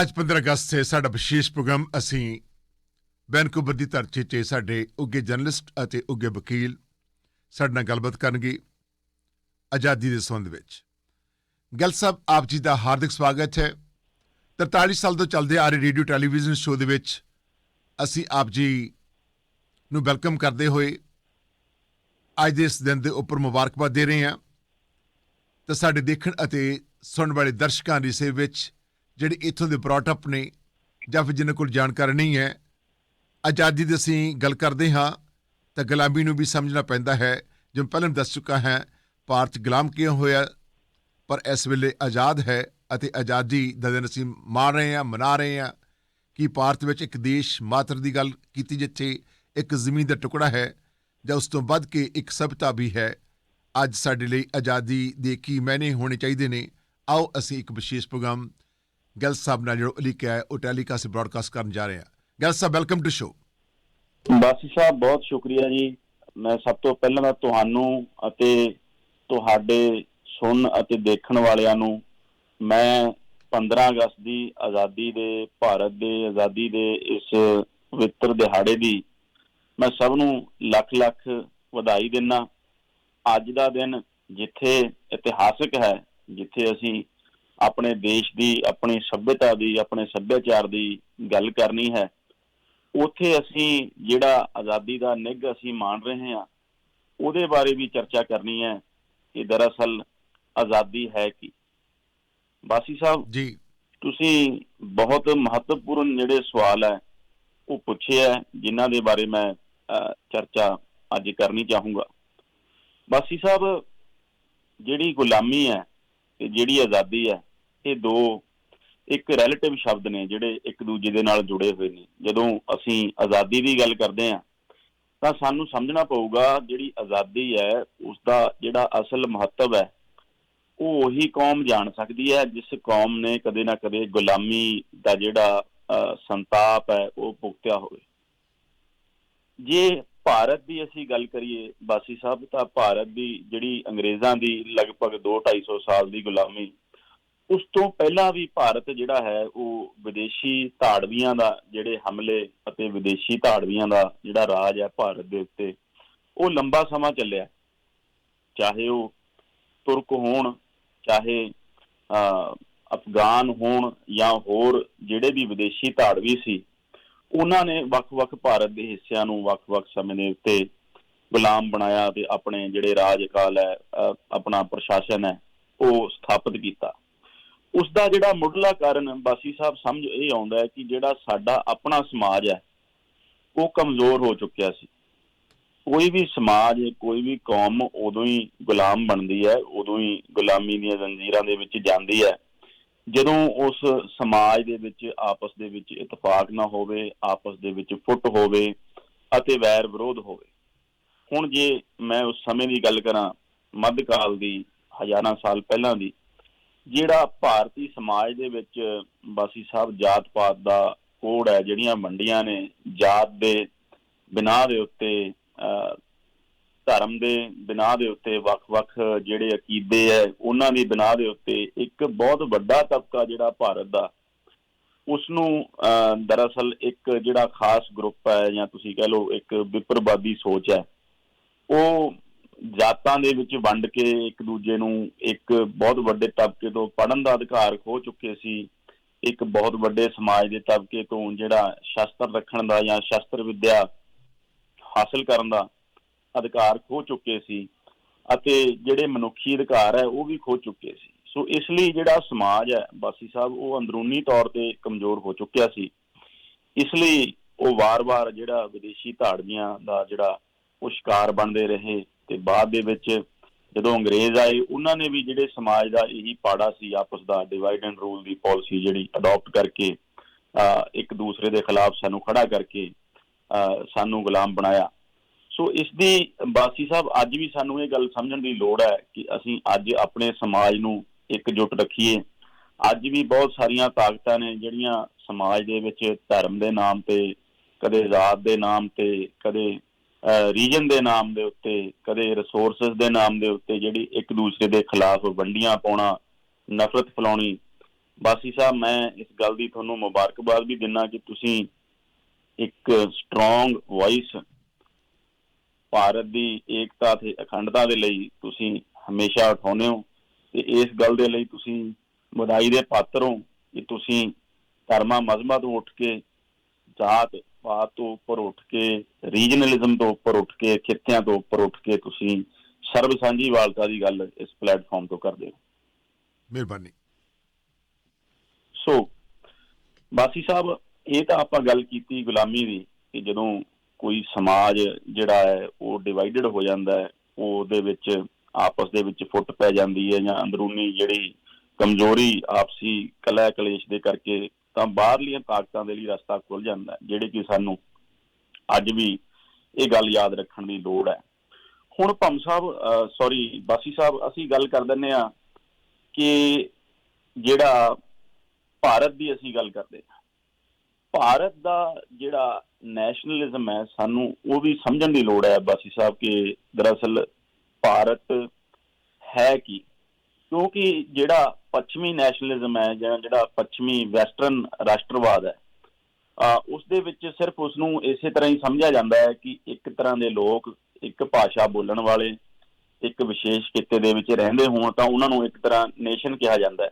ਅੱਜ 15 ਅਗਸਤ ਹੈ, ਸਾਡਾ ਵਿਸ਼ੇਸ਼ ਪ੍ਰੋਗਰਾਮ, ਅਸੀਂ ਵੈਨਕੂਵਰ ਦੀ ਧਰਤੀ 'ਤੇ ਸਾਡੇ ਉੱਗੇ ਜਰਨਲਿਸਟ ਅਤੇ ਉੱਗੇ ਵਕੀਲ ਸਾਡੇ ਨਾਲ ਗੱਲਬਾਤ ਕਰਨਗੇ ਆਜ਼ਾਦੀ ਦੇ ਸੰਬੰਧ ਵਿੱਚ। ਗੱਲ ਸਾਹਿਬ, ਆਪ ਜੀ ਦਾ ਹਾਰਦਿਕ ਸਵਾਗਤ ਹੈ। 43 ਸਾਲ ਤੋਂ ਚੱਲਦੇ ਆ ਰਹੇ ਰੇਡੀਓ ਟੈਲੀਵਿਜ਼ਨ ਸ਼ੋਅ ਦੇ ਵਿੱਚ ਅਸੀਂ ਆਪ ਜੀ ਨੂੰ ਵੈਲਕਮ ਕਰਦੇ ਹੋਏ ਅੱਜ ਦੇ ਇਸ ਦਿਨ ਦੇ ਉੱਪਰ ਮੁਬਾਰਕਬਾਦ ਦੇ ਰਹੇ ਹਾਂ। ਤਾਂ ਸਾਡੇ ਦੇਖਣ ਅਤੇ ਸੁਣਨ ਵਾਲੇ ਦਰਸ਼ਕਾਂ ਦੀ ਸੇਵਾ ਵਿੱਚ ਜਿਹੜੇ ਇੱਥੋਂ ਦੇ ਬ੍ਰੌਟ ਨੇ ਜਾਂ ਫਿਰ ਜਿਨ੍ਹਾਂ ਕੋਲ ਜਾਣਕਾਰੀ ਨਹੀਂ ਹੈ ਆਜ਼ਾਦੀ ਦੀ ਅਸੀਂ ਗੱਲ ਕਰਦੇ ਹਾਂ, ਤਾਂ ਗੁਲਾਮੀ ਨੂੰ ਵੀ ਸਮਝਣਾ ਪੈਂਦਾ ਹੈ। ਜਿਵੇਂ ਪਹਿਲਾਂ ਦੱਸ ਚੁੱਕਾ ਹੈ, ਭਾਰਤ ਗੁਲਾਮ ਕਿਉਂ ਹੋਇਆ? ਪਰ ਇਸ ਵੇਲੇ ਆਜ਼ਾਦ ਹੈ ਅਤੇ ਆਜ਼ਾਦੀ ਦਾ ਦਿਨ ਅਸੀਂ ਮਾਣ ਰਹੇ ਹਾਂ, ਮਨਾ ਰਹੇ ਹਾਂ ਕਿ ਭਾਰਤ ਵਿੱਚ ਇੱਕ ਦੇਸ਼ ਮਾਤਰ ਦੀ ਗੱਲ ਕੀਤੀ ਜਿੱਥੇ ਇੱਕ ਜ਼ਮੀਨ ਦਾ ਟੁਕੜਾ ਹੈ ਜਾਂ ਉਸ ਤੋਂ ਵੱਧ ਕੇ ਇੱਕ ਸਭਤਾ ਵੀ ਹੈ। ਅੱਜ ਸਾਡੇ ਲਈ ਆਜ਼ਾਦੀ ਦੇ ਕੀ ਮੈਨੇ ਹੋਣੇ ਚਾਹੀਦੇ ਨੇ? ਆਓ ਅਸੀਂ ਇੱਕ ਵਿਸ਼ੇਸ਼ ਪ੍ਰੋਗਰਾਮ ਗੱਲ ਸਾਹਿਬ ਨਾਲ ਜਿਹੜਾ ਲਿਖਿਆ ਹੈ, ਉਹ ਟੈਲੀਕਾਸਟ ਬ੍ਰਾਡਕਾਸਟ ਕਰਨ ਜਾ ਰਹੇ ਹਾਂ। ਗੱਲ ਸਾਹਿਬ welcome to show Basi Sahib, ਬਹੁਤ ਸ਼ੁਕਰੀਆ ਜੀ। ਮੈਂ ਸਭ ਤੋਂ ਪਹਿਲਾਂ ਤਾਂ ਤੁਹਾਨੂੰ ਅਤੇ ਤੁਹਾਡੇ ਸੁਣ ਅਤੇ ਦੇਖਣ ਵਾਲਿਆਂ ਨੂੰ ਮੈਂ 15 ਅਗਸਤ ਦੀ ਆਜ਼ਾਦੀ ਦੇ, ਭਾਰਤ ਦੇ ਆਜ਼ਾਦੀ ਦੇ ਇਸ ਪਵਿੱਤਰ ਦਿਹਾੜੇ ਦੀ ਮੈਂ ਸਭ ਨੂੰ ਲੱਖ ਲੱਖ ਵਧਾਈ ਦਿੰਨਾ। ਅੱਜ ਦਾ ਦਿਨ ਜਿੱਥੇ ਇਤਿਹਾਸਕ ਹੈ, ਜਿੱਥੇ ਅਸੀਂ ਆਪਣੇ ਦੇਸ਼ ਦੀ ਆਪਣੀ ਸਭਿਅਤਾ ਦੀ ਆਪਣੇ ਸੱਭਿਆਚਾਰ ਦੀ ਗੱਲ ਕਰਨੀ ਹੈ। ਉੱਥੇ ਅਸੀਂ ਜਿਹੜਾ ਆਜ਼ਾਦੀ ਦਾ ਨਿੱਘ ਅਸੀਂ ਮਾਣ ਰਹੇ ਹਾਂ ਉਹਦੇ ਬਾਰੇ ਵੀ ਚਰਚਾ ਕਰਨੀ ਹੈ ਕਿ ਦਰਅਸਲ ਆਜ਼ਾਦੀ ਹੈ ਕੀ। ਬਾਸੀ ਸਾਹਿਬ ਜੀ। ਤੁਸੀਂ ਬਹੁਤ ਮਹੱਤਵਪੂਰਨ ਜਿਹੜੇ ਸਵਾਲ ਹੈ ਉਹ ਪੁੱਛੇ ਹੈ ਜਿਨ੍ਹਾਂ ਦੇ ਬਾਰੇ ਮੈਂ ਚਰਚਾ ਅੱਜ ਕਰਨੀ ਚਾਹੂੰਗਾ। ਬਾਸੀ ਸਾਹਿਬ ਜਿਹੜੀ ਗੁਲਾਮੀ ਹੈ ਤੇ ਜਿਹੜੀ ਆਜ਼ਾਦੀ ਹੈ, ਇਹ ਦੋ ਇੱਕ ਰਿਲੇਟਿਵ ਸ਼ਬਦ ਨੇ ਜਿਹੜੇ ਇੱਕ ਦੂਜੇ ਦੇ ਨਾਲ ਜੁੜੇ ਹੋਏ ਨੇ। ਜਦੋਂ ਅਸੀਂ ਆਜ਼ਾਦੀ ਦੀ ਗੱਲ ਕਰਦੇ ਹਾਂ, ਤਾਂ ਸਾਨੂੰ ਸਮਝਣਾ ਪਊਗਾ ਜਿਹੜੀ ਆਜ਼ਾਦੀ ਹੈ ਉਸ ਦਾ ਜਿਹੜਾ ਅਸਲ ਮਹੱਤਵ ਹੈ, ਉਹ ਉਹੀ ਕੌਮ ਜਾਣ ਸਕਦੀ ਹੈ, ਜਿਸ ਕੌਮ ਨੇ ਕਦੇ ਨਾ ਕਦੇ ਗੁਲਾਮੀ ਦਾ ਜਿਹੜਾ ਸੰਤਾਪ ਹੈ, ਉਹ ਭੁਗਤਿਆ ਹੋਵੇ। ਜੇ ਭਾਰਤ ਦੀ ਅਸੀਂ ਗੱਲ ਕਰੀਏ ਬਾਸੀ ਸਾਹਿਬ ਤਾਂ ਭਾਰਤ ਦੀ ਜਿਹੜੀ ਅੰਗਰੇਜ਼ਾਂ ਦੀ ਲਗਭਗ 2-250 ਸਾਲ ਦੀ ਗੁਲਾਮੀ ਉਸ ਤੋਂ ਪਹਿਲਾਂ ਵੀ ਭਾਰਤ ਜਿਹੜਾ ਹੈ ਉਹ ਵਿਦੇਸ਼ੀ ਧਾੜਵੀਆਂ ਦਾ ਜਿਹੜੇ ਹਮਲੇ ਅਤੇ ਵਿਦੇਸ਼ੀ ਧਾੜਵੀਆਂ ਦਾ ਜਿਹੜਾ ਰਾਜ ਹੈ ਭਾਰਤ ਦੇ ਉੱਤੇ ਉਹ ਲੰਬਾ ਸਮਾਂ ਚੱਲਿਆ। ਚਾਹੇ ਉਹ ਤੁਰਕ ਹੋਣ ਚਾਹੇ ਅਹ, ਅਫਗਾਨ ਹੋਣ ਜਾਂ ਹੋਰ ਜਿਹੜੇ ਵੀ ਵਿਦੇਸ਼ੀ ਧਾੜਵੀ ਸੀ ਉਹਨਾਂ ਨੇ ਵੱਖ-ਵੱਖ ਭਾਰਤ ਦੇ ਹਿੱਸਿਆਂ ਨੂੰ ਵੱਖ-ਵੱਖ ਸਮੇਂ ਦੇ ਉੱਤੇ ਗੁਲਾਮ ਬਣਾਇਆ ਤੇ ਆਪਣੇ ਜਿਹੜੇ ਰਾਜਕਾਲ ਹੈ ਆਪਣਾ ਪ੍ਰਸ਼ਾਸਨ ਹੈ, ਉਹ ਸਥਾਪਿਤ ਕੀਤਾ। ਉਸ ਦਾ ਜਿਹੜਾ ਮੁੱਢਲਾ ਕਾਰਨ ਬਾਸੀ ਸਾਹਿਬ ਸਮਝ ਇਹ ਆਉਂਦਾ ਹੈ ਕਿ ਜਿਹੜਾ ਸਾਡਾ ਆਪਣਾ ਸਮਾਜ ਹੈ, ਉਹ ਕਮਜ਼ੋਰ ਹੋ ਚੁੱਕਿਆ ਸੀ। ਕੋਈ ਵੀ ਸਮਾਜ, ਕੋਈ ਵੀ ਕੌਮ ਉਦੋਂ ਹੀ ਗੁਲਾਮ ਬਣਦੀ ਹੈ, ਉਦੋਂ ਹੀ ਗੁਲਾਮੀ ਦੀਆਂ ਜ਼ੰਜੀਰਾਂ ਦੇ ਵਿੱਚ ਜਾਂਦੀ ਹੈ। ਜਦੋਂ ਉਸ ਸਮਾਜ ਦੇ ਵਿੱਚ ਆਪਸ ਦੇ ਵਿੱਚ ਇਤਫਾਕ ਨਾ ਹੋਵੇ ਆਪਸ ਦੇ ਵਿੱਚ ਫੁੱਟ ਹੋਵੇ ਅਤੇ ਵੈਰ ਵਿਰੋਧ ਹੋਵੇ। ਹੁਣ ਜੇ ਮੈਂ ਉਸ ਸਮੇਂ ਦੀ ਗੱਲ ਕਰਾਂ ਮੱਧਕਾਲ ਦੀ ਹਜ਼ਾਰਾਂ ਸਾਲ ਪਹਿਲਾਂ ਦੀ ਜਿਹੜਾ ਭਾਰਤੀ ਸਮਾਜ ਦੇ ਵਿੱਚ ਬਾਸੀ ਸਾਹਿਬ ਜਾਤ ਪਾਤ ਦਾ ਕੋੜ ਹੈ ਜਿਹੜੀਆਂ ਮੰਡੀਆਂ ਨੇ ਜਾਤ ਦੇ ਬਿਨਾਂ ਦੇ ਉੱਤੇ ਅਹ, ਧਰਮ ਦੇ ਬਿਨਾਂ ਦੇ ਉੱਤੇ ਵੱਖ-ਵੱਖ ਜਿਹੜੇ ਅਕੀਦੇ ਹੈ ਉਹਨਾਂ ਦੀ ਬਿਨਾਂ ਦੇ ਉੱਤੇ ਇੱਕ ਬਹੁਤ ਵੱਡਾ ਤਬਕਾ ਜਿਹੜਾ ਭਾਰਤ ਦਾ ਉਸ ਨੂੰ ਦਰਅਸਲ ਇੱਕ ਜਿਹੜਾ ਖਾਸ ਗਰੁੱਪ ਹੈ ਜਾਂ ਤੁਸੀਂ ਕਹਿ ਲਓ ਇੱਕ ਵਿਪਰਵਾਦੀ ਸੋਚ ਹੈ, ਉਹ ਜਾਤਾਂ ਦੇ ਵਿੱਚ ਵੰਡ ਕੇ ਇੱਕ ਦੂਜੇ ਨੂੰ ਇੱਕ ਬਹੁਤ ਵੱਡੇ ਤਬਕੇ ਤੋਂ ਪੜਨ ਦਾ ਅਧਿਕਾਰ ਖੋ ਚੁੱਕੇ ਸੀ, ਇੱਕ ਬਹੁਤ ਵੱਡੇ ਸਮਾਜ ਦੇ ਤਬਕੇ ਤੋਂ ਜਿਹੜਾ ਸ਼ਸਤਰ ਰੱਖਣ ਦਾ ਜਾਂ ਸ਼ਸਤਰ ਵਿਦਿਆ ਹਾਸਲ ਕਰਨ ਦਾ ਅਧਿਕਾਰ ਖੋ ਚੁੱਕੇ ਸੀ, ਅਤੇ ਜਿਹੜੇ ਮਨੁੱਖੀ ਅਧਿਕਾਰ ਹੈ ਉਹ ਵੀ ਖੋ ਚੁੱਕੇ ਸੀ। ਸੋ ਇਸ ਲਈ ਜਿਹੜਾ ਸਮਾਜ ਹੈ ਬਾਸੀ ਸਾਹਿਬ ਉਹ ਅੰਦਰੂਨੀ ਤੌਰ ਤੇ ਕਮਜ਼ੋਰ ਹੋ ਚੁੱਕਿਆ ਸੀ। ਇਸ ਲਈ ਉਹ ਵਾਰ-ਵਾਰ ਜਿਹੜਾ ਵਿਦੇਸ਼ੀ ਧਾੜਵੀਆਂ ਦਾ ਜਿਹੜਾ ਉਹ ਸ਼ਿਕਾਰ ਬਣਦੇ ਰਹੇ ਤੇ ਬਾਅਦ ਦੇ ਵਿੱਚ ਜਦੋਂ ਅੰਗਰੇਜ਼ ਆਏ ਉਹਨਾਂ ਨੇ ਵੀ ਜਿਹੜੇ ਸਮਾਜ ਦਾ ਇਹੀ ਪਾੜਾ ਸੀ ਆਪਸ ਦਾ ਡਿਵਾਈਡ ਐਂਡ ਰੂਲ ਦੀ ਪਾਲਿਸੀ ਜਿਹੜੀ ਅਡਾਪਟ ਕਰਕੇ ਅਹ, ਇੱਕ ਦੂਸਰੇ ਦੇ ਖਿਲਾਫ ਸਾਨੂੰ ਖੜਾ ਕਰਕੇ ਅਹ, ਸਾਨੂੰ ਗੁਲਾਮ ਬਣਾਇਆ। ਸੋ ਇਸ ਦੀ ਬਾਸੀ ਸਾਹਿਬ ਅੱਜ ਵੀ ਸਾਨੂੰ ਇਹ ਗੱਲ ਸਮਝਣ ਦੀ ਲੋੜ ਹੈ ਕਿ ਅਸੀਂ ਅੱਜ ਆਪਣੇ ਸਮਾਜ ਨੂੰ ਇਕਜੁੱਟ ਰੱਖੀਏ। ਅੱਜ ਵੀ ਬਹੁਤ ਸਾਰੀਆਂ ਤਾਕਤਾਂ ਨੇ ਜਿਹੜੀਆਂ ਸਮਾਜ ਦੇ ਵਿੱਚ ਧਰਮ ਦੇ ਨਾਮ ਤੇ, ਕਦੇ ਜ਼ਾਤ ਦੇ ਨਾਮ ਤੇ, ਕਦੇ ਰੀਜਨ ਦੇ ਨਾਮ ਦੇ ਉੱਤੇ, ਕਦੇ ਰਿਸੋਰਸਸ ਦੇ ਨਾਮ ਦੇ ਉੱਤੇ ਜਿਹੜੀ ਇੱਕ ਦੂਸਰੇ ਦੇ ਖਿਲਾਫ ਵੰਡੀਆਂ ਪਾਉਣਾ, ਨਫ਼ਰਤ ਫੈਲਾਉਣੀ। ਬਾਸੀ ਸਾਹਿਬ, ਮੈਂ ਇਸ ਗੱਲ ਦੀ ਤੁਹਾਨੂੰ ਮੁਬਾਰਕਬਾਦ ਵੀ ਦਿੰਨਾ ਕਿ ਤੁਸੀਂ ਇੱਕ ਸਟਰੋਂਗ ਵੌਇਸ ਭਾਰਤ ਦੀ ਏਕਤਾ ਤੇ ਅਖੰਡਤਾ ਦੇ ਲਈ ਤੁਸੀਂ ਹਮੇਸ਼ਾ ਉਠਾਉਂਦੇ ਹੋ। ਤੇ ਇਸ ਗੱਲ ਦੇ ਲਈ ਤੁਸੀਂ ਵਧਾਈ ਦੇ ਪਾਤਰ ਹੋ ਕਿ ਤੁਸੀਂ ਧਰਮਾਂ ਮਜ਼ਹਬਾਂ ਤੋਂ ਉੱਠ ਕੇ ਜਾਤ ਪਾਤ ਤੋਂ ਉੱਪਰ ਉੱਠ ਕੇ ਰੀਜਨਲਿਜ਼ਮ ਤੋਂ ਉੱਪਰ ਉੱਠ ਕੇ ਖਿੱਤਿਆਂ ਤੋਂ ਉੱਪਰ ਉੱਠ ਕੇ ਤੁਸੀਂ ਸਰਬ ਸਾਂਝੀਵਾਲਤਾ ਦੀ ਗੱਲ ਇਸ ਪਲੇਟਫਾਰਮ ਤੋਂ ਕਰਦੇ ਹੋ। ਮਿਹਰਬਾਨੀ। ਸੋ ਬਾਸੀ ਸਾਹਿਬ ਇਹ ਤਾਂ ਆਪਾਂ ਗੱਲ ਕੀਤੀ ਗੁਲਾਮੀ ਦੀ ਕਿ ਜਦੋਂ ਕੋਈ ਸਮਾਜ ਜਿਹੜਾ ਹੈ ਉਹ ਡਿਵਾਈਡਡ ਹੋ ਜਾਂਦਾ ਹੈ ਉਹ ਉਹਦੇ ਵਿੱਚ ਆਪਸ ਦੇ ਵਿੱਚ ਫੁੱਟ ਪੈ ਜਾਂਦੀ ਹੈ ਜਾਂ ਅੰਦਰੂਨੀ ਜਿਹੜੀ ਕਮਜ਼ੋਰੀ ਆਪਸੀ ਕਲਹ ਕਲੇਸ਼ ਦੇ ਕਰਕੇ ਤਾਂ ਬਾਹਰਲੀਆਂ ਤਾਕਤਾਂ ਦੇ ਲਈ ਰਸਤਾ ਖੁੱਲ ਜਾਂਦਾ ਜਿਹੜੇ ਕਿ ਸਾਨੂੰ ਅੱਜ ਵੀ ਇਹ ਗੱਲ ਯਾਦ ਰੱਖਣ ਦੀ ਲੋੜ ਹੈ। ਹੁਣ ਭੰਮ ਸਾਹਿਬ ਸੌਰੀ ਬਾਸੀ ਸਾਹਿਬ, ਅਸੀਂ ਗੱਲ ਕਰ ਦਿੰਨੇ ਆ ਕਿ ਜਿਹੜਾ ਭਾਰਤ ਦੀ ਅਸੀਂ ਗੱਲ ਕਰਦੇ ਹਾਂ। ਭਾਰਤ ਦਾ ਜਿਹੜਾ ਨੈਸ਼ਨਲਿਜ਼ਮ ਹੈ, ਸਾਨੂੰ ਉਹ ਵੀ ਸਮਝਣ ਦੀ ਲੋੜ ਹੈ ਬਾਸੀ ਸਾਹਿਬ ਕਿ ਦਰਅਸਲ ਭਾਰਤ ਹੈ ਕੀ? ਕਿਉਂਕਿ ਜਿਹੜਾ ਪੱਛਮੀ ਨੈਸ਼ਨਲਿਜ਼ਮ ਹੈ ਜਾਂ ਜਿਹੜਾ ਪੱਛਮੀ ਵੈਸਟਰਨ ਰਾਸ਼ਟਰਵਾਦ ਹੈ ਉਸ ਦੇ ਵਿੱਚ ਸਿਰਫ ਉਸ ਨੂੰ ਇਸੇ ਤਰ੍ਹਾਂ ਹੀ ਸਮਝਿਆ ਜਾਂਦਾ ਹੈ ਕਿ ਇੱਕ ਤਰ੍ਹਾਂ ਦੇ ਲੋਕ ਇੱਕ ਭਾਸ਼ਾ ਬੋਲਣ ਵਾਲੇ, ਇੱਕ ਵਿਸ਼ੇਸ਼ ਕਿੱਤੇ ਦੇ ਵਿੱਚ ਰਹਿੰਦੇ ਹੋਣ ਤਾਂ ਉਹਨਾਂ ਨੂੰ ਇੱਕ ਤਰ੍ਹਾਂ ਨੇਸ਼ਨ ਕਿਹਾ ਜਾਂਦਾ ਹੈ।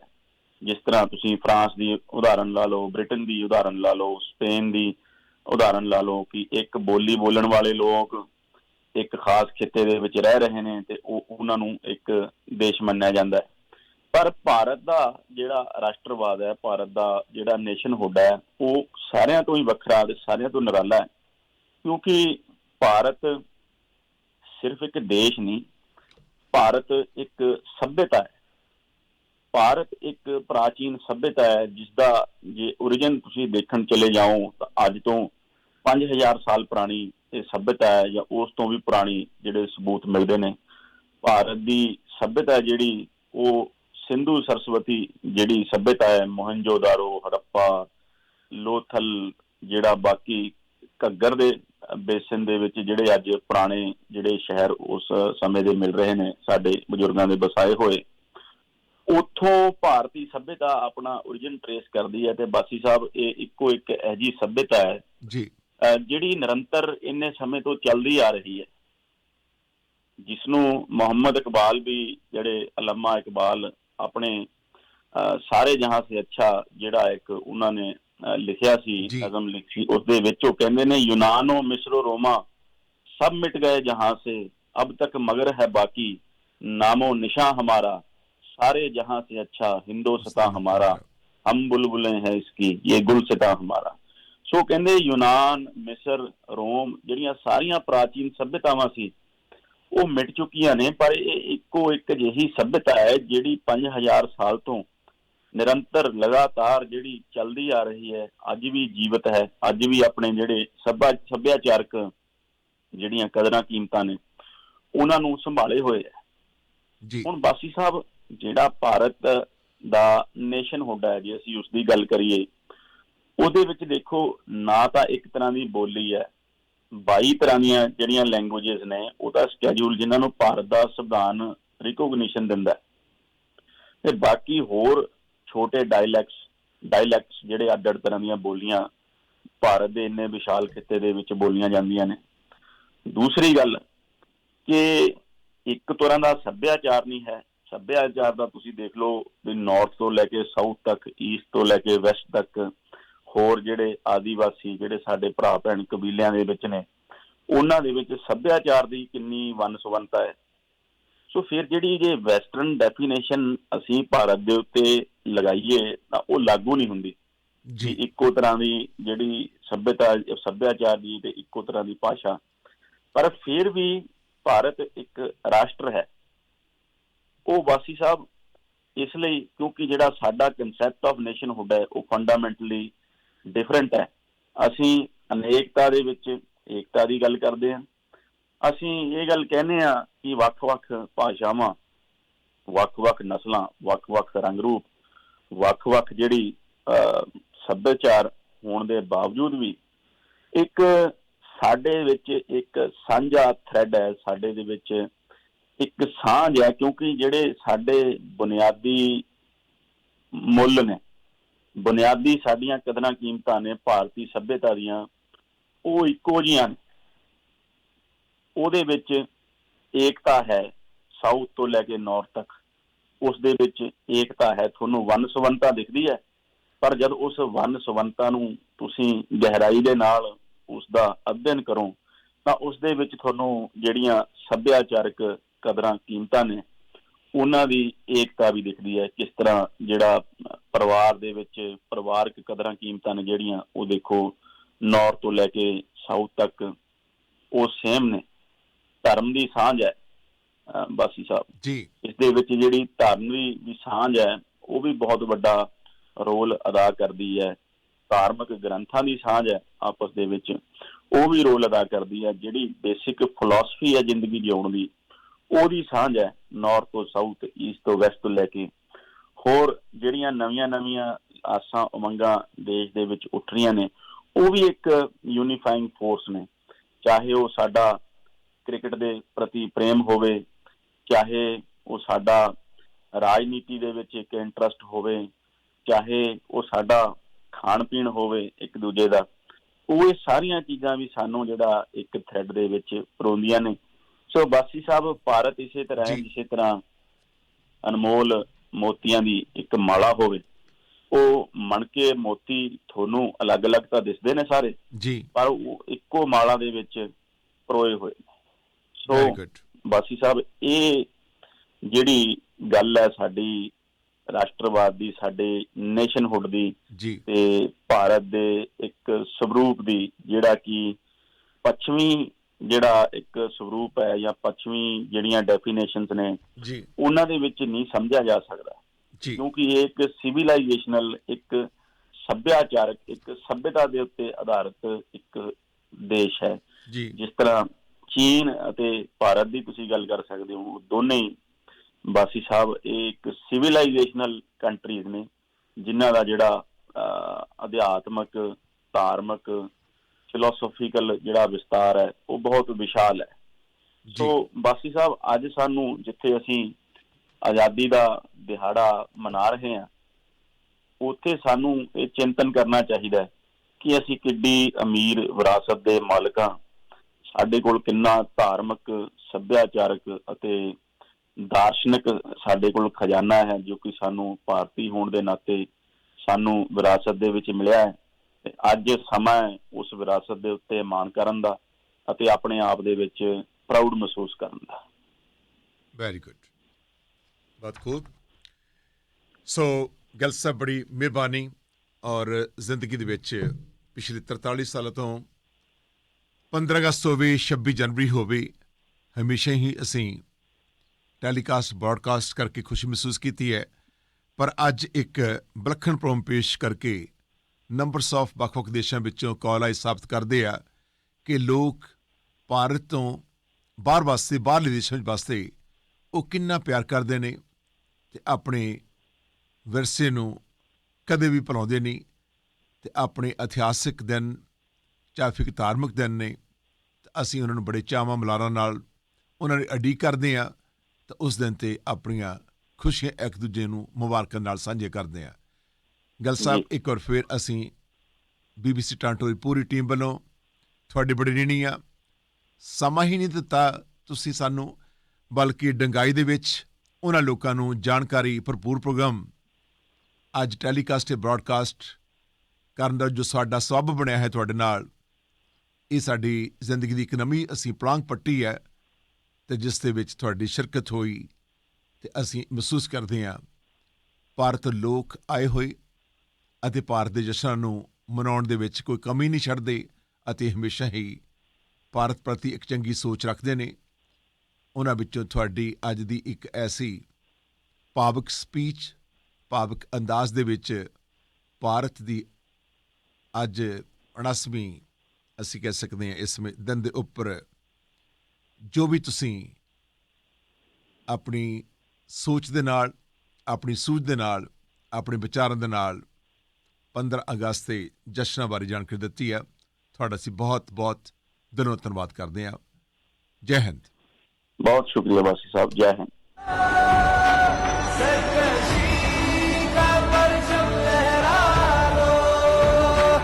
ਜਿਸ ਤਰ੍ਹਾਂ ਤੁਸੀਂ ਫਰਾਂਸ ਦੀ ਉਦਾਹਰਨ ਲਾ ਲਓ, ਬ੍ਰਿਟਨ ਦੀ ਉਦਾਹਰਨ ਲਾ ਲਓ, ਸਪੇਨ ਦੀ ਉਦਾਹਰਨ ਲਾ ਲਓ ਕਿ ਇੱਕ ਬੋਲੀ ਬੋਲਣ ਵਾਲੇ ਲੋਕ ਇੱਕ ਖਾਸ ਖਿੱਤੇ ਦੇ ਵਿੱਚ ਰਹਿ ਰਹੇ ਨੇ ਤੇ ਉਹ ਉਹਨਾਂ ਨੂੰ ਇੱਕ ਦੇਸ਼ ਮੰਨਿਆ ਜਾਂਦਾ ਹੈ। ਪਰ ਭਾਰਤ ਦਾ ਜਿਹੜਾ ਰਾਸ਼ਟਰਵਾਦ ਹੈ, ਭਾਰਤ ਦਾ ਜਿਹੜਾ ਨੇਸ਼ਨਹੁੱਡ ਹੈ, ਉਹ ਸਾਰਿਆਂ ਤੋਂ ਹੀ ਵੱਖਰਾ ਤੇ ਸਾਰਿਆਂ ਤੋਂ ਨਿਰਾਲਾ ਹੈ। ਕਿਉਂਕਿ ਭਾਰਤ ਸਿਰਫ ਇੱਕ ਦੇਸ਼ ਨਹੀਂ, ਭਾਰਤ ਇੱਕ ਸਭਿਅਤਾ ਹੈ। ਭਾਰਤ ਇੱਕ ਪ੍ਰਾਚੀਨ ਸਭਿਅਤਾ ਹੈ ਜਿਸ ਦਾ ਜੇ origin ਤੁਸੀਂ ਦੇਖਣ ਚਲੇ ਜਾਓ ਤਾਂ ਅੱਜ ਤੋਂ 5000 ਸਾਲ ਪੁਰਾਣੀ ਇਹ ਸਭਿਅਤਾ ਹੈ ਜਾਂ ਉਸ ਤੋਂ ਵੀ ਪੁਰਾਣੀ ਜਿਹੜੇ ਸਬੂਤ ਮਿਲਦੇ ਨੇ, ਭਾਰਤ ਦੀ ਸਭਿਅਤਾ ਜਿਹੜੀ, ਉਹ ਸਿੰਧੂ ਸਰਸਵਤੀ ਜਿਹੜੀ ਸਭਿਅਤਾ ਹੈ, ਮੋਹਨਜੋਦਾਰੋ, ਹੜੱਪਾ, ਲੋਥਲ ਜਿਹੜਾ ਬਾਕੀ ਘੱਗਰ ਦੇ ਬੇਸਿਨ ਦੇ ਵਿੱਚ ਜਿਹੜੇ ਅੱਜ ਪੁਰਾਣੇ ਜਿਹੜੇ ਸ਼ਹਿਰ ਉਸ ਸਮੇਂ ਦੇ ਮਿਲ ਰਹੇ ਨੇ, ਸਾਡੇ ਬਜ਼ੁਰਗਾਂ ਦੇ ਵਸਾਏ ਹੋਏ, ਉਥੋਂ ਭਾਰਤੀ ਸਭਿਅਤਾ ਆਪਣਾ origin ਟ੍ਰੇਸ ਕਰਦੀ ਹੈ ਤੇ ਬਾਸੀ ਸਾਹਿਬ, ਇਹ ਇੱਕੋ ਇੱਕ ਅਜਿਹੀ ਸਭਿਅਤਾ ਹੈ ਜੀ। ਜਿਹੜੀ ਨਿਰੰਤਰ ਇੰਨੇ ਸਮੇਂ ਤੋਂ ਚੱਲਦੀ ਆ ਰਹੀ ਹੈ ਜਿਸ ਨੂੰ ਮੁਹੰਮਦ ਇਕਬਾਲ ਵੀ ਜਿਹੜੇ ਅਲਮਾ ਇਕਬਾਲ ਆਪਣੇ ਸਾਰੇ ਜਹਾਂ ਸੇ ਅੱਛਾ ਜਿਹੜਾ ਇੱਕ ਉਹਨਾਂ ਨੇ ਲਿਖਿਆ ਸੀ ਨਜ਼ਮ ਲਿਖੀ ਉਸ ਦੇ ਵਿੱਚ ਉਹ ਕਹਿੰਦੇ ਨੇ ਯੂਨਾਨੋ ਮਿਸਰੋ ਰੋਮਾ ਸਭ ਮਿਟ ਗਏ ਜਹਾਂ ਸੇ ਅਬ ਤੱਕ ਮਗਰ ਹੈ ਬਾਕੀ ਨਾਮੋ ਨਿਸ਼ਾ ਹਮਾਰਾ ਸਾਰੇ ਜਹਾਂ ਸੇ ਅੱਛਾ ਹਿੰਦੋਸਤਾਂ ਹਮਾਰਾ ਹਮ ਬੁਲਬੁਲੇ ਹੈ ਇਸਕੀ ਇਹ ਗੁਲਸਤਾ ਹਮਾਰਾ। ਸੋ ਕਹਿੰਦੇ ਯੂਨਾਨ ਮਿਸਰ ਰੋਮ ਜਿਹੜੀਆਂ ਸਾਰੀਆਂ ਪ੍ਰਾਚੀਨ ਸਭਿਅਤਾਵਾਂ ਸੀ ਉਹ ਮਿਟ ਚੁੱਕੀਆਂ ਨੇ ਪਰ ਇਹ ਇੱਕੋ ਇੱਕ ਜਿਹੀ ਸਭਿਅਤਾ ਹੈ ਜਿਹੜੀ 5000 ਸਾਲ ਤੋਂ ਨਿਰੰਤਰ ਲਗਾਤਾਰ ਜਿਹੜੀ ਚੱਲਦੀ ਆ ਰਹੀ ਹੈ ਅੱਜ ਵੀ ਜੀਵਤ ਹੈ ਅੱਜ ਵੀ ਆਪਣੇ ਜਿਹੜੇ ਸੱਭਾ ਸੱਭਿਆਚਾਰਕ ਜਿਹੜੀਆਂ ਕਦਰਾਂ ਕੀਮਤਾਂ ਨੇ ਉਹਨਾਂ ਨੂੰ ਸੰਭਾਲੇ ਹੋਏ ਹੈ। ਜੀ। ਹੁਣ ਬਾਸੀ ਸਾਹਿਬ ਜਿਹੜਾ ਭਾਰਤ ਦਾ ਨੇਸ਼ਨਹੁੱਡ ਹੈ ਜੇ ਅਸੀਂ ਉਸ ਦੀ ਗੱਲ ਕਰੀਏ ਉਹਦੇ ਵਿੱਚ ਦੇਖੋ, ਨਾ ਤਾਂ ਇੱਕ ਤਰ੍ਹਾਂ ਦੀ ਬੋਲੀ ਹੈ 22 ਤਰ੍ਹਾਂ ਦੀਆਂ ਜਿਹੜੀਆਂ ਲੈਂਗੁਏਜਸ ਨੇ ਉਹਦਾ ਸਕੇਜੂਲ ਜਿਨ੍ਹਾਂ ਨੂੰ ਭਾਰਤ ਦਾ ਸੰਵਿਧਾਨ ਰਿਕੋਗਨੀਸ਼ਨ ਦਿੰਦਾ ਤੇ ਬਾਕੀ ਹੋਰ ਛੋਟੇ ਡਾਇਲੈਕਟਸ ਡਾਇਲੈਕਟਸ ਜਿਹੜੇ ਅੱਡ-ਅੱਡ ਤਰ੍ਹਾਂ ਦੀਆਂ ਬੋਲੀਆਂ ਭਾਰਤ ਦੇ ਇੰਨੇ ਵਿਸ਼ਾਲ ਖਿੱਤੇ ਦੇ ਵਿੱਚ ਬੋਲੀਆਂ ਜਾਂਦੀਆਂ ਨੇ। ਦੂਸਰੀ ਗੱਲ ਕਿ ਇੱਕ ਤਰ੍ਹਾਂ ਦਾ ਸੱਭਿਆਚਾਰ ਨਹੀਂ ਹੈ। ਸੱਭਿਆਚਾਰ ਦਾ ਤੁਸੀਂ ਦੇਖ ਲਓ ਵੀ ਨਾਰਥ ਤੋਂ ਲੈ ਕੇ ਸਾਊਥ ਤੱਕ ਈਸਟ ਤੋਂ ਲੈ ਕੇ ਵੈਸਟ ਤੱਕ ਹੋਰ ਜਿਹੜੇ ਆਦੀਵਾਸੀ ਜਿਹੜੇ ਸਾਡੇ ਭਰਾ ਭੈਣ ਕਬੀਲਿਆਂ ਦੇ ਵਿੱਚ ਨੇ ਉਹਨਾਂ ਦੇ ਵਿੱਚ ਸੱਭਿਆਚਾਰ ਦੀ ਕਿੰਨੀ ਵੰਨ-ਸੁਵੰਨਤਾ ਹੈ। ਸੋ ਫਿਰ ਜਿਹੜੀ ਜੇ ਵੈਸਟਰਨ ਡੈਫੀਨੇਸ਼ਨ ਅਸੀਂ ਭਾਰਤ ਦੇ ਉੱਤੇ ਲਗਾਈਏ ਤਾਂ ਉਹ ਲਾਗੂ ਨਹੀਂ ਹੁੰਦੀ। ਜੀ। ਇੱਕੋ ਤਰ੍ਹਾਂ ਦੀ ਜਿਹੜੀ ਸਭਿਅਤਾ ਸੱਭਿਆਚਾਰ ਦੀ ਤੇ ਇੱਕੋ ਤਰ੍ਹਾਂ ਦੀ ਭਾਸ਼ਾ। ਪਰ ਫਿਰ ਵੀ ਭਾਰਤ ਇੱਕ ਰਾਸ਼ਟਰ ਹੈ। ਉਹ ਵਾਸੀ ਸਾਹਿਬ ਇਸ ਲਈ ਕਿਉਂਕਿ ਜਿਹੜਾ ਸਾਡਾ ਕਨਸੈਪਟ ਆਫ ਨੇਸ਼ਨਹੁੱਡ ਹੈ ਉਹ ਫੰਡਾਮੈਂਟਲੀ ਡਿਫਰੈਂਟ ਹੈ। ਅਸੀਂ ਅਨੇਕਤਾ ਦੇ ਵਿੱਚ ਏਕਤਾ ਦੀ ਗੱਲ ਕਰਦੇ ਹਾਂ। ਅਸੀਂ ਇਹ ਗੱਲ ਕਹਿੰਦੇ ਆ ਕਿ ਵੱਖ-ਵੱਖ ਭਾਸ਼ਾਵਾਂ, ਵੱਖ-ਵੱਖ ਨਸਲਾਂ, ਵੱਖ-ਵੱਖ ਰੰਗ ਰੂਪ ਵੱਖ-ਵੱਖ ਜਿਹੜੀ ਸੱਭਿਆਚਾਰ ਹੋਣ ਦੇ ਬਾਵਜੂਦ ਵੀ ਇੱਕ ਸਾਡੇ ਵਿੱਚ ਇੱਕ ਸਾਂਝਾ ਥ੍ਰੈਡ ਹੈ, ਸਾਡੇ ਦੇ ਵਿੱਚ ਇੱਕ ਸਾਂਝ ਹੈ, ਕਿਉਂਕਿ ਜਿਹੜੇ ਸਾਡੇ ਬੁਨਿਆਦੀ ਮੁੱਲ ਨੇ ਬੁਨਿਆਦੀ ਸਾਡੀਆਂ ਕਦਰਾਂ ਕੀਮਤਾਂ ਨੇ ਭਾਰਤੀ ਸੱਭਿਅਤਾ ਦੀਆਂ, ਉਹ ਇੱਕੋ ਜਿਹੀਆਂ ਉਹਦੇ ਵਿੱਚ ਏਕਤਾ ਹੈ ਸਾਊਥ ਤੋਂ ਲੈ ਕੇ ਨਾਰਥ ਤੱਕ। ਉਸ ਦੇ ਵਿੱਚ ਏਕਤਾ ਹੈ, ਤੁਹਾਨੂੰ ਵੰਨ ਸੁਵੰਨਤਾ ਦਿਖਦੀ ਹੈ। ਪਰ ਜਦ ਉਸ ਵੰਨ ਸੁਵੰਨਤਾ ਨੂੰ ਤੁਸੀਂ ਗਹਿਰਾਈ ਦੇ ਨਾਲ ਉਸ ਦਾ ਅਧਿਐਨ ਕਰੋ, ਤਾਂ ਉਸ ਦੇ ਵਿੱਚ ਤੁਹਾਨੂੰ ਜਿਹੜੀਆਂ ਸੱਭਿਆਚਾਰਕ ਕਦਰਾਂ ਕੀਮਤਾਂ ਨੇ ਉਹਨਾਂ ਦੀ ਏਕਤਾ ਵੀ ਦਿਖਦੀ ਹੈ ਕਿਸ ਤਰ੍ਹਾਂ ਜਿਹੜਾ ਪਰਿਵਾਰ ਦੇ ਵਿੱਚ ਪਰਿਵਾਰਕ ਕਦਰਾਂ ਕੀਮਤਾਂ ਨੇ ਜਿਹੜੀਆਂ ਉਹ ਦੇਖੋ ਨਾਰਥ ਤੋਂ ਲੈ ਕੇ ਸਾਊਥ ਤੱਕ ਉਹ ਸੇਮ ਨੇ। ਧਰਮ ਦੀ ਸਾਂਝ ਹੈ ਬਾਸੀ ਸਾਹਿਬ। ਜੀ। ਇਸ ਦੇ ਵਿੱਚ ਜਿਹੜੀ ਧਰਮ ਦੀ ਵੀ ਸਾਂਝ ਹੈ ਉਹ ਵੀ ਬਹੁਤ ਵੱਡਾ ਰੋਲ ਅਦਾ ਕਰਦੀ ਹੈ। ਧਾਰਮਿਕ ਗ੍ਰੰਥਾਂ ਦੀ ਸਾਂਝ ਹੈ ਆਪਸ ਦੇ ਵਿੱਚ ਉਹ ਵੀ ਰੋਲ ਅਦਾ ਕਰਦੀ ਹੈ। ਜਿਹੜੀ ਬੇਸਿਕ ਫਿਲਾਸਫੀ ਹੈ ਜ਼ਿੰਦਗੀ ਜਿਉਣ ਦੀ ਉਹਦੀ ਸਾਂਝ ਹੈ ਨਾਰਥ ਤੋਂ ਸਾਊਥ ਈਸਟ ਤੋਂ ਵੈਸਟ ਤੋਂ ਲੈ ਕੇ। ਹੋਰ ਜਿਹੜੀਆਂ ਨਵੀਆਂ-ਨਵੀਆਂ ਆਸਾਂ ਉਮੰਗਾਂ ਦੇਸ਼ ਦੇ ਵਿੱਚ ਉੱਠ ਰਹੀਆਂ ਨੇ, ਉਹ ਵੀ ਇੱਕ ਯੂਨੀਫਾਈਂਗ ਫੋਰਸ ਨੇ। ਚਾਹੇ ਉਹ ਸਾਡਾ ਕ੍ਰਿਕਟ ਦੇ ਪ੍ਰਤੀ ਪ੍ਰੇਮ ਹੋਵੇ, ਚਾਹੇ ਉਹ ਸਾਡਾ ਰਾਜਨੀਤੀ ਦੇ ਵਿੱਚ ਇੱਕ ਇੰਟਰਸਟ ਹੋਵੇ, ਚਾਹੇ ਉਹ ਸਾਡਾ ਖਾਣ ਪੀਣ ਹੋਵੇ ਇੱਕ ਦੂਜੇ ਦਾ, ਉਹ ਇਹ ਸਾਰੀਆਂ ਚੀਜ਼ਾਂ ਵੀ ਸਾਨੂੰ ਜਿਹੜਾ ਇੱਕ ਥ੍ਰੈਡ ਦੇ ਵਿੱਚ ਪਰੋਂਦੀਆਂ ਨੇ। ਸੋ ਬਾਸੀ ਸਾਹਿਬ ਭਾਰਤ ਇਸੇ ਤਰ੍ਹਾਂ। ਜਿਸੇ ਤਰ੍ਹਾਂ ਅਨਮੋਲ ਮੋਤੀਆਂ ਦੀ ਇੱਕ ਮਾਲਾ ਹੋਵੇ ਉਹ ਮਣਕੇ ਮੋਤੀ ਤੁਹਾਨੂੰ ਅਲੱਗ-ਅਲੱਗ ਤਾਂ ਦਿਸਦੇ ਨੇ ਸਾਰੇ ਜੀ। ਪਰ ਉਹ ਇੱਕੋ ਮਾਲਾ ਦੇ ਵਿੱਚ ਪਰੋਏ ਹੋਏ ਸੋ ਬਾਸੀ ਸਾਹਿਬ ਇਹ ਜਿਹੜੀ ਗੱਲ ਹੈ ਸਾਡੀ ਰਾਸ਼ਟਰਵਾਦ ਦੀ ਸਾਡੇ ਨੇਸ਼ਨਹੁੱਡ ਦੀ ਤੇ ਭਾਰਤ ਦੇ ਇੱਕ ਸਵਰੂਪ ਦੀ ਜਿਹੜਾ ਕਿ ਪੱਛਮੀ ਜਿਹੜਾ ਇੱਕ ਸਵਰੂਪ ਹੈ ਜਾਂ ਪੱਛਮੀ ਜਿਹੜੀਆਂ ਡੈਫੀਨੇਸ਼ਨਸ ਨੇ ਜੀ। ਉਹਨਾਂ ਦੇ ਵਿੱਚ ਨਹੀਂ ਸਮਝਿਆ ਜਾ ਸਕਦਾ। ਜੀ। ਕਿਉਂਕਿ ਇਹ ਇੱਕ ਸਿਵਲਾਈਜੇਸ਼ਨਲ ਇੱਕ ਸੱਭਿਆਚਾਰਕ ਇੱਕ ਸਭਿਅਤਾ ਦੇ ਉੱਤੇ ਆਧਾਰਿਤ ਇੱਕ ਦੇਸ਼ ਹੈ। ਜੀ। ਜਿਸ ਤਰ੍ਹਾਂ ਚੀਨ ਅਤੇ ਭਾਰਤ ਦੀ ਤੁਸੀਂ ਗੱਲ ਕਰ ਸਕਦੇ ਹੋ ਦੋਨੇ ਬਾਸੀ ਸਾਹਿਬ ਇਹ ਇੱਕ ਸਿਵਲਾਈਜੇਸ਼ਨਲ ਕੰਟਰੀਜ਼ ਨੇ ਜਿਨ੍ਹਾਂ ਦਾ ਜਿਹੜਾ ਅਧਿਆਤਮਕ ਧਾਰਮਿਕ ਫਿਲਾਸਫੀਕਲ ਜਿਹੜਾ ਵਿਸਤਾਰ ਹੈ ਉਹ ਬਹੁਤ ਵਿਸ਼ਾਲ ਹੈ। ਸੋ ਬਾਸੀ ਸਾਹਿਬ ਅੱਜ ਸਾਨੂੰ ਜਿੱਥੇ ਅਸੀਂ ਆਜ਼ਾਦੀ ਦਾ ਦਿਹਾੜਾ ਮਨਾ ਰਹੇ ਹਾਂ ਉੱਥੇ ਸਾਨੂੰ ਇਹ ਚਿੰਤਨ ਕਰਨਾ ਚਾਹੀਦਾ ਹੈ ਕਿ ਅਸੀਂ ਕਿੱਡੀ ਅਮੀਰ ਵਿਰਾਸਤ ਦੇ ਮਾਲਕ ਹਾਂ ਸਾਡੇ ਕੋਲ ਕਿੰਨਾ ਧਾਰਮਿਕ ਸੱਭਿਆਚਾਰਕ ਅਤੇ ਦਾਰਸ਼ਨਿਕ ਸਾਡੇ ਕੋਲ ਖਜ਼ਾਨਾ ਹੈ ਜੋ ਕਿ ਸਾਨੂੰ ਭਾਰਤੀ ਹੋਣ ਦੇ ਨਾਤੇ ਸਾਨੂੰ ਵਿਰਾਸਤ ਦੇ ਵਿੱਚ ਮਿਲਿਆ ਹੈ। ਤੇ ਅੱਜ ਸਮਾਂ ਉਸ ਵਿਰਾਸਤ ਦੇ ਉੱਤੇ ਮਾਣ ਕਰਨ ਦਾ ਅਤੇ ਆਪਣੇ ਆਪ ਦੇ ਵਿੱਚ ਪ੍ਰਾਊਡ ਮਹਿਸੂਸ ਕਰਨ ਦਾ। ਵੈਰੀ ਗੁੱਡ ਬਹੁਤ ਖੂਬ। ਸੋ ਗੱਲ ਸਾਹਿਬ ਬੜੀ ਮਿਹਰਬਾਨੀ ਔਰ ਜ਼ਿੰਦਗੀ ਦੇ ਵਿੱਚ ਪਿਛਲੇ 43 ਸਾਲਾਂ ਤੋਂ 15 ਅਗਸਤ ਹੋਵੇ 26 ਜਨਵਰੀ ਹੋਵੇ ਹਮੇਸ਼ਾ ਹੀ ਅਸੀਂ ਟੈਲੀਕਾਸਟ, ਬ੍ਰਾਡਕਾਸਟ ਕਰਕੇ ਖੁਸ਼ੀ ਮਹਿਸੂਸ ਕੀਤੀ ਹੈ, ਪਰ ਅੱਜ ਇੱਕ ਵਿਲੱਖਣ ਪ੍ਰੋਮ ਪੇਸ਼ ਕਰਕੇ ਨੰਬਰਸ ਆਫ ਵੱਖ-ਵੱਖ ਦੇਸ਼ਾਂ ਵਿੱਚੋਂ ਕਾਲ ਆਈ ਸਾਬਤ ਕਰਦੇ ਆ ਕਿ ਲੋਕ ਭਾਰਤ ਤੋਂ ਬਾਹਰ ਵਾਸਤੇ, ਬਾਹਰਲੇ ਦੇਸ਼ਾਂ ਵਿੱਚ ਵਾਸਤੇ ਉਹ ਕਿੰਨਾ ਪਿਆਰ ਕਰਦੇ ਨੇ ਤੇ ਆਪਣੇ ਵਿਰਸੇ ਨੂੰ ਕਦੇ ਵੀ ਭੁਲਾਉਂਦੇ ਨਹੀਂ ਤੇ ਆਪਣੇ ਇਤਿਹਾਸਿਕ ਦਿਨ ਚਾਹੇ ਫਿਰ ਧਾਰਮਿਕ ਦਿਨ ਨੇ ਤੇ ਅਸੀਂ ਉਹਨਾਂ ਨੂੰ ਬੜੇ ਚਾਵਾਂ ਮਲਾਰਾਂ ਨਾਲ ਉਹਨਾਂ ਦੀ ਅਡੀਕ ਕਰਦੇ ਆ ਤਾਂ ਉਸ ਦਿਨ ਤੇ ਆਪਣੀਆਂ ਖੁਸ਼ੀਆਂ ਇੱਕ ਦੂਜੇ ਨੂੰ ਮੁਬਾਰਕਾਂ ਨਾਲ ਸਾਂਝੇ ਕਰਦੇ ਆ ਗੱਲ ਸਾਹਿਬ। ਇੱਕ ਵਾਰ ਫਿਰ ਅਸੀਂ ਬੀਬੀਸੀ ਟਾਂਟੋ ਦੀ ਪੂਰੀ ਟੀਮ ਵੱਲੋਂ ਤੁਹਾਡੇ ਬੜੇ ঋਣੀ ਆ ਸਮਾਂ ਹੀ ਨਹੀਂ ਦਿੱਤਾ ਤੁਸੀਂ ਸਾਨੂੰ ਬਲਕਿ ਡੰਗਾਈ ਦੇ ਵਿੱਚ ਉਹਨਾਂ ਲੋਕਾਂ ਨੂੰ ਜਾਣਕਾਰੀ ਭਰਪੂਰ ਪ੍ਰੋਗਰਾਮ ਅੱਜ ਟੈਲੀਕਾਸਟ ਤੇ ਬ੍ਰਾਡਕਾਸਟ ਕਰਨ ਦਾ ਜੋ ਸਾਡਾ ਸਬਬ ਬਣਿਆ ਹੈ ਤੁਹਾਡੇ ਨਾਲ ਇਹ ਸਾਡੀ ਜ਼ਿੰਦਗੀ ਦੀ ਇੱਕ ਨਵੀਂ ਅਸੀਂ ਪਲਾਂਘ ਪੱਟੀ ਹੈ ਤੇ ਜਿਸ ਦੇ ਵਿੱਚ ਤੁਹਾਡੀ ਸ਼ਿਰਕਤ ਹੋਈ ਤੇ ਅਸੀਂ ਮਹਿਸੂਸ ਕਰਦੇ ਹਾਂ ਭਾਰਤ ਲੋਕ ਆਏ ਹੋਏ ਅਤੇ ਭਾਰਤ ਦੇ ਜਸ਼ਨਾਂ ਨੂੰ ਮਨਾਉਣ ਦੇ ਵਿੱਚ ਕੋਈ ਕਮੀ ਨਹੀਂ ਛੱਡਦੇ ਅਤੇ ਹਮੇਸ਼ਾ ਹੀ ਭਾਰਤ ਪ੍ਰਤੀ ਇੱਕ ਚੰਗੀ ਸੋਚ ਰੱਖਦੇ ਨੇ। ਉਹਨਾਂ ਵਿੱਚੋਂ ਤੁਹਾਡੀ ਅੱਜ ਦੀ ਇੱਕ ਐਸੀ ਭਾਵਕ ਸਪੀਚ, ਭਾਵਕ ਅੰਦਾਜ਼ ਦੇ ਵਿੱਚ ਭਾਰਤ ਦੀ ਅੱਜ 79ਵੀਂ ਅਸੀਂ ਕਹਿ ਸਕਦੇ ਹਾਂ ਇਸ ਮੇ- ਦਿਨ ਦੇ ਉੱਪਰ ਜੋ ਵੀ ਤੁਸੀਂ ਆਪਣੀ ਸੋਚ ਦੇ ਨਾਲ, ਆਪਣੀ ਸੂਝ ਦੇ ਨਾਲ, ਆਪਣੇ ਵਿਚਾਰਾਂ ਦੇ ਨਾਲ 15 ਅਗਸਤ ਦੇ ਜਸ਼ਨਾਂ ਬਾਰੇ ਜਾਣਕਾਰੀ ਦਿੱਤੀ ਹੈ। ਤੁਹਾਡਾ ਅਸੀਂ ਬਹੁਤ ਬਹੁਤ ਦਿਲੋਂ ਧੰਨਵਾਦ ਕਰਦੇ ਹਾਂ। ਜੈ ਹਿੰਦ। ਬਹੁਤ ਸ਼ੁਕਰੀਆ ਵਾਸੀ ਸਾਹਿਬ, ਜੈ ਹਿੰਦ।